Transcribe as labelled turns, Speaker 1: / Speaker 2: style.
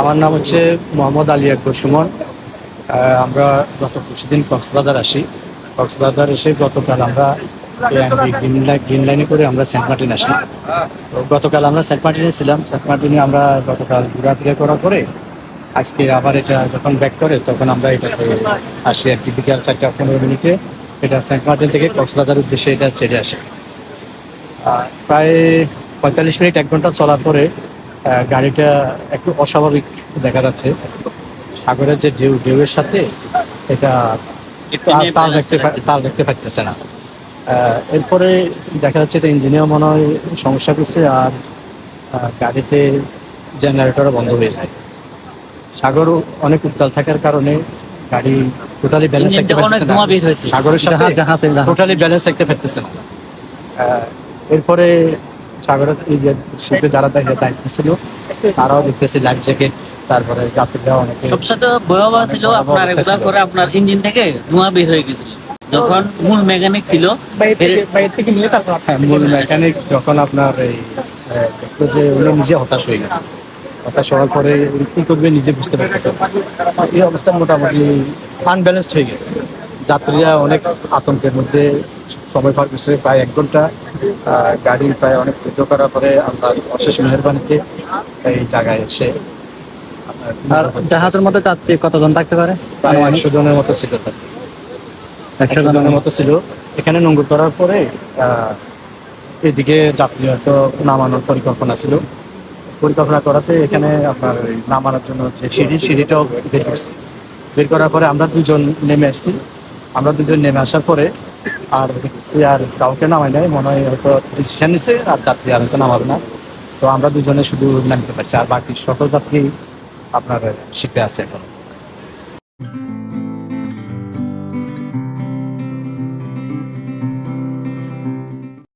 Speaker 1: আমার নাম হচ্ছে মোহাম্মদ আলী আকবর সুমন। আমরা গত পরশুদিন কক্সবাজার আসি। কক্সবাজার এসে গতকাল আমরা গ্রিন লাইন গ্রিন লাইনে করে আমরা সেন্ট মার্টিন আসি তো গতকাল আমরা সেন্ট মার্টিনে ছিলাম। সেন্ট মার্টিনে আমরা গতকাল ঘোরাফেরা করার পরে আজকে আবার এটা যখন ব্যাক করে, তখন আমরা এটাতে আসি আর কি। বিকাল চারটা পনেরো মিনিটে এটা সেন্ট মার্টিন থেকে কক্সবাজার উদ্দেশ্যে এটা ছেড়ে আসে। প্রায় পঁয়তাল্লিশ মিনিট, এক ঘণ্টা চলার পরে গাড়িটা একটু অস্বাভাবিক দেখা যাচ্ছে। সাগরের যে ঢেউ ঢেউয়ের সাথে এটা তাল- তাল দেখতে তাল দেখতে পাইতেছে না। এরপরে দেখা যাচ্ছে এটা ইঞ্জিনিয়ার মনে হয় সমস্যা করছে আর গাড়িতে জেনারেটরও বন্ধ হয়ে যায়। সাগর অনেক উত্তাল থাকার কারণে গাড়ি টোটালি ব্যালেন্স রাখতে পারতেছে না। সাগরের সাথে টোটালি ব্যালেন্স রাখতে পারতেছে না। এরপরে সাগরের এই শিল্পে যারা দায়িত্ব তারাও দেখতেছি লাইফ জ্যাকেট তারপরে যাত্রীরা অনেকে
Speaker 2: সবসাথে ভয়াবহ ছিল আপনার এগুলা করে আপনার ইঞ্জিন থেকে ধোঁয়া বের হয়ে গেছিল। যখন মূল মেকানিক ছিল
Speaker 1: হ্যাঁ, মূল মেকানিক যখন আপনার এই যে উনি নিজে হতাশ হয়ে গেছে। হতাশ হওয়ার পরে কি করবে নিজে বুঝতে পারতেছে এই অবস্থা মোটামুটি আনব্যালেন্সড হয়ে গেছে। যাত্রীরা অনেক আতঙ্কের মধ্যে সময় পার করছে প্রায় এক ঘণ্টা। গাড়ি প্রায় অনেক যুদ্ধ করার পরে আমরা অশেষ মেহরবানিতে এই জায়গায় এসে
Speaker 3: আর জাহাজের মধ্যে যাত্রী কতজন থাকতে পারে?
Speaker 1: প্রায় একশো জনের মতো ছিল
Speaker 3: একশো জনের
Speaker 1: মতো ছিল। এখানে নোংর করার পরে আহ, এদিকে যাত্রী হয়তো নামানোর পরিকল্পনা ছিল। পরিকল্পনা করাতে এখানে আপনার নামানোর জন্য যে সিঁড়ি সিঁড়িটাও বের করছি। বের করার পরে আমরা দুজন নেমে আসছি। আমরা দুজন নেমে আসার পরে আর সে আর কাউকে নামায় নাই, মনে হয় হয়তো ডিসিশন নিছে আর যাত্রী আর হয়তো নামাবে না। তো আমরা দুজনে শুধু নামতে পারছি, আর বাকি সকল যাত্রী আপনার শিপে আছে এখন।